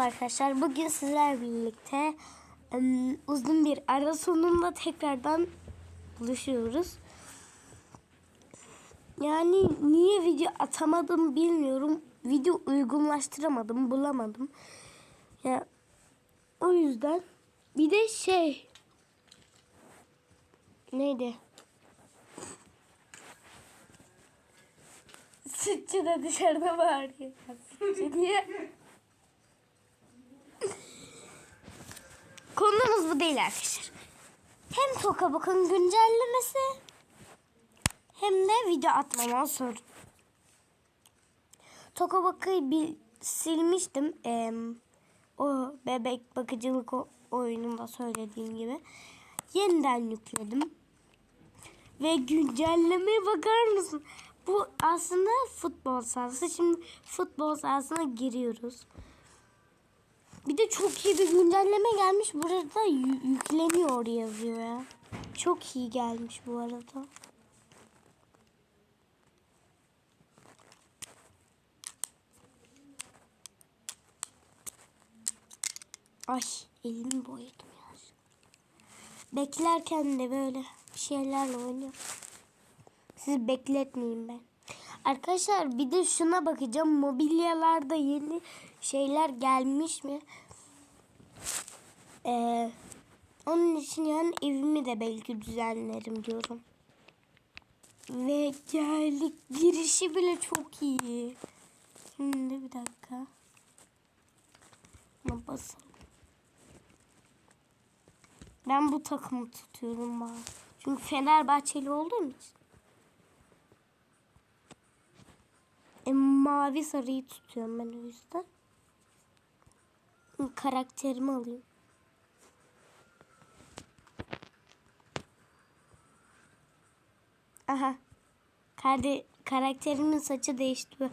Merhaba arkadaşlar. Bugün sizler birlikte ım, uzun bir ara sonunda tekrardan buluşuyoruz. Yani niye video atamadım bilmiyorum. Video uygunlaştıramadım, bulamadım. Ya o yüzden bir de şey neydi? Sütçü de dışarıda bağırıyor. Sütçü diye. Konumuz bu değil arkadaşlar. Hem Tokabok'un güncellemesi hem de video atmama sorun. Tokabok'u bir silmiştim. Ee, o bebek bakıcılık oyununda söylediğim gibi. Yeniden yükledim. Ve güncellemeye bakar mısın? Bu aslında futbol sahası. Şimdi futbol sahasına giriyoruz. Bir de çok iyi bir güncelleme gelmiş. Burada yü- yükleniyor yazıyor ya. Çok iyi gelmiş bu arada. Ay elimi boyadım ya. Beklerken de böyle bir şeylerle oynuyorum. Sizi bekletmeyeyim ben. Arkadaşlar bir de şuna bakacağım. Mobilyalarda yeni şeyler gelmiş mi? Ee, onun için yani evimi de belki düzenlerim diyorum. Ve geldik. Girişi bile çok iyi. Şimdi bir dakika. Buna basalım. Ben bu takımı tutuyorum bana. Çünkü Fenerbahçeli olduğum için. E, mavi sarıyı tutuyorum ben o yüzden. Karakterimi alayım. Aha. Karde karakterimin saçı değişti.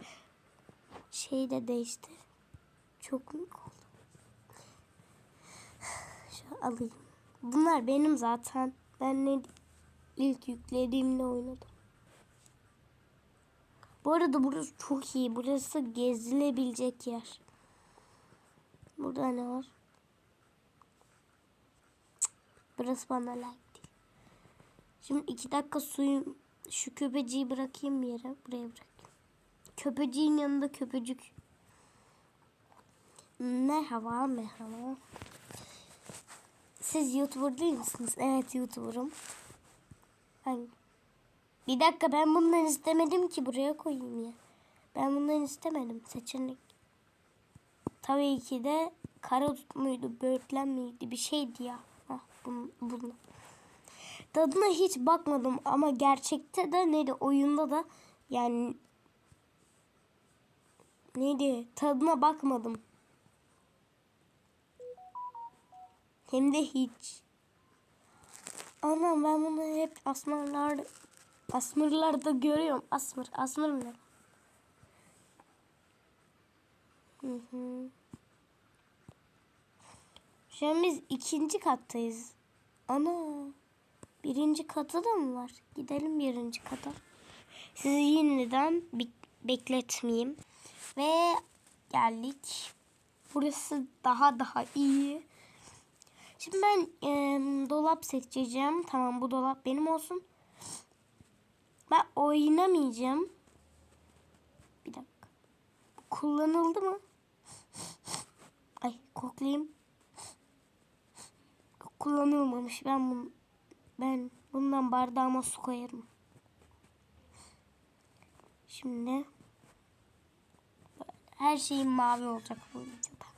Şey de değişti. Çok mu oldu? Şu alayım. Bunlar benim zaten. Ben ne ilk yüklediğimde oynadım. Bu arada burası çok iyi. Burası gezilebilecek yer. Burada ne var? Burası bana layık değil. Şimdi iki dakika suyum şu köpeciyi bırakayım bir yere. Buraya bırakayım. Köpeciğin yanında köpecik. Merhaba merhaba. Siz YouTuber değil misiniz? Evet YouTuber'ım. Hangi? Bir dakika ben bundan istemedim ki buraya koyayım ya. Ben bundan istemedim seçenek. Tabii ki de kara tut muydu, böğürtlen miydi bir şeydi ya. Hah, bunu, bunu. Tadına hiç bakmadım ama gerçekte de neydi oyunda da yani neydi tadına bakmadım. Hem de hiç. Anam ben bunu hep asmarlar asmırlarda görüyorum. Asmır, asmır mı? Hı hı. Şu an biz ikinci kattayız. Ana. Birinci katı da mı var? Gidelim birinci kata. Sizi yeniden bekletmeyeyim. Ve geldik. Burası daha daha iyi. Şimdi ben em, dolap seçeceğim. Tamam bu dolap benim olsun. Ben oynamayacağım. Bir dakika. Kullanıldı mı? Ay koklayayım. Kullanılmamış. Ben bunu ben bundan bardağıma su koyarım. Şimdi her şeyin mavi olacak bu videoda.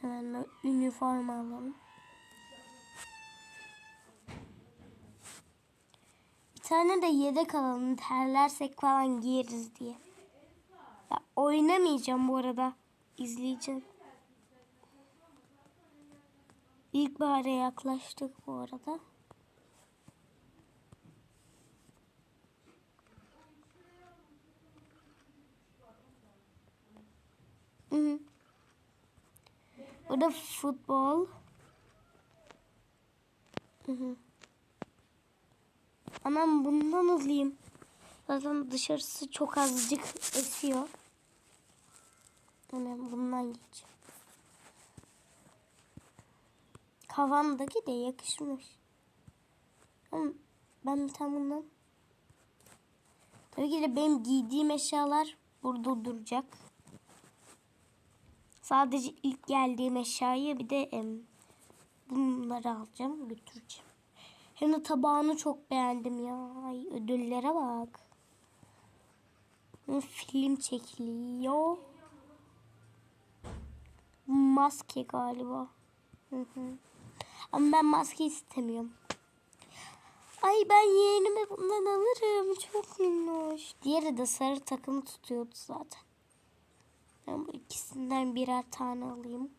Hemen üniforma alalım. Bir tane de yedek alalım. Terlersek falan giyeriz diye. Ya oynamayacağım bu arada. İzleyeceğim. İlkbahara yaklaştık bu arada. Hı hı. Burada futbol. Hı hı. Anam bundan alayım. Zaten dışarısı çok azıcık esiyor. Hemen bundan geçeceğim. Kafamdaki de yakışmış. Ama ben tane bundan... Tabii ki de benim giydiğim eşyalar burada duracak. Sadece ilk geldiğim eşyayı bir de em, bunları alacağım, götüreceğim. Hem de tabağını çok beğendim ya. Ay ödüllere bak. Film çekiliyor. Maske galiba. Ama ben maske istemiyorum. Ay ben yeğenime bundan alırım. Çok minnoş. Diğeri de sarı takımı tutuyordu zaten. Ben bu ikisinden birer tane alayım.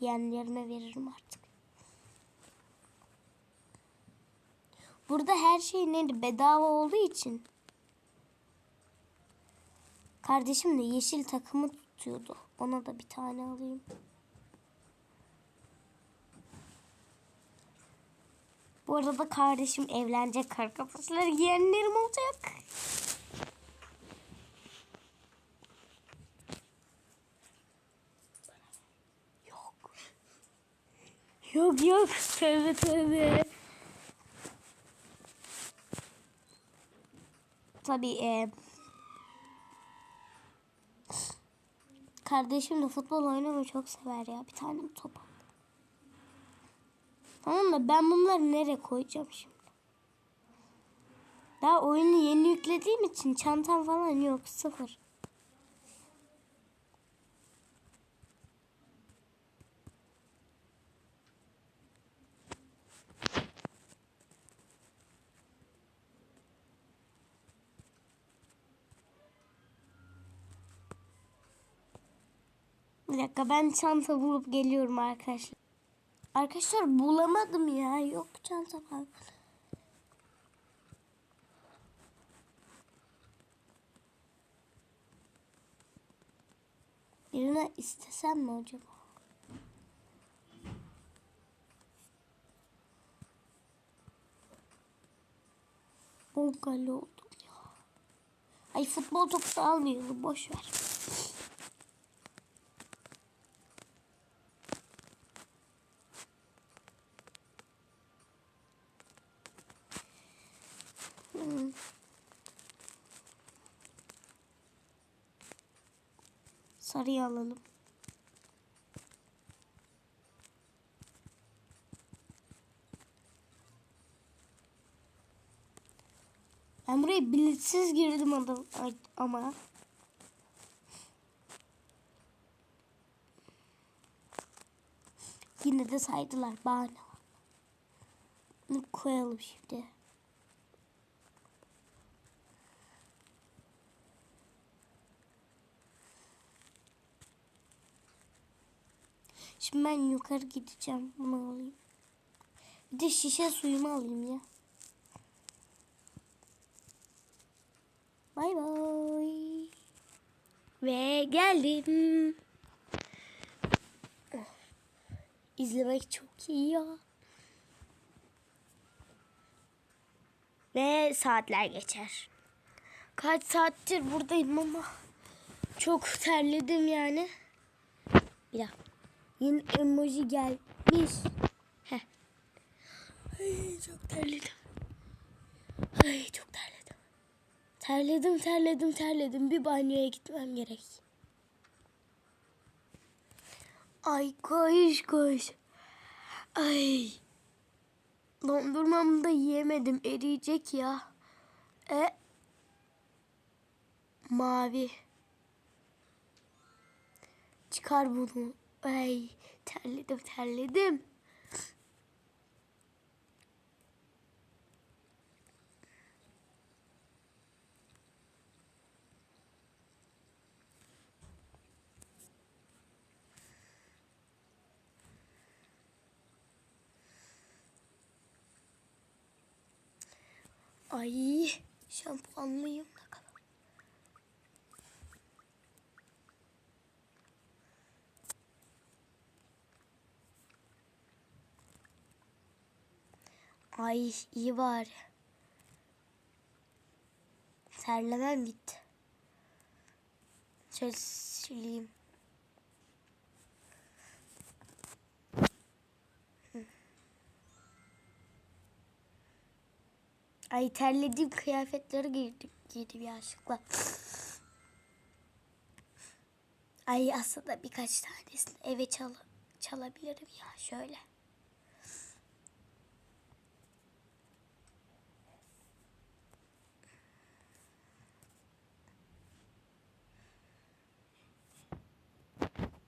Yeğenlerime veririm artık. Burada her şey neydi? Bedava olduğu için. Kardeşim de yeşil takımı tutuyordu. Ona da bir tane alayım. Bu arada kardeşim evlenecek kar kafasları yeğenlerim olacak. Yok. Yok yok. Tövbe tövbe. Tabii e, kardeşim de futbol oynamayı çok sever ya. Bir tane top al. Tamam da ben bunları nereye koyacağım şimdi? Daha oyunu yeni yüklediğim için çantam falan yok. Sıfır. Bir dakika ben çanta bulup geliyorum arkadaşlar. Arkadaşlar bulamadım ya. Yok çanta falan. Birine istesem mi acaba? Bongali oldum ya. Ay futbol topu da almayalım. Boş ver. Sarıyı alalım. Ben buraya biletsiz girdim adam ama. Yine de saydılar var. Bunu koyalım şimdi. Şimdi ben yukarı gideceğim. Bunu alayım. Bir de şişe suyumu alayım ya. Bay bay. Ve geldim. Oh. İzlemek çok iyi ya. Ve saatler geçer. Kaç saattir buradayım ama çok terledim yani. Bir dakika. Yeni emoji gelmiş. Heh. Ay, çok terledim. Ay çok terledim. Terledim terledim terledim. Bir banyoya gitmem gerek. Ay koş koş. Ay. Dondurmamı da yiyemedim. Eriyecek ya. E. Mavi. Çıkar bunu. Ay terledim terledim. Ay şampuanlıyım ne kadar. Ay iyi var. Terlemem bitti. Şöyle sileyim. Ay terlediğim kıyafetleri giydim, giydim yanlışlıkla. Ay aslında birkaç tanesini eve çal çalabilirim ya şöyle.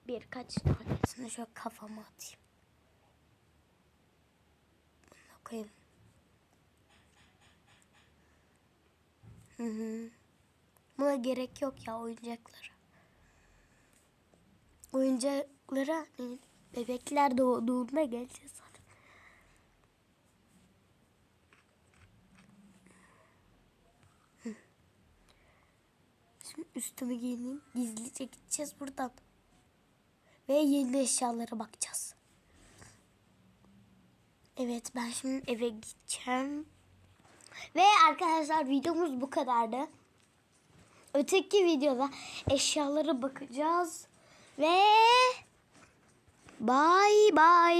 Birkaç tanesini şöyle kafama atayım. Bunu koyayım. Hı hı. Buna gerek yok ya oyuncaklara. Oyuncaklara bebekler doğduğunda geleceğiz zaten. Hı. Üstümü giyineyim. Gizlice gideceğiz buradan. Ve yeni eşyalara bakacağız. Evet ben şimdi eve gideceğim. Ve arkadaşlar videomuz bu kadardı. Öteki videoda eşyalara bakacağız. Ve bye bye.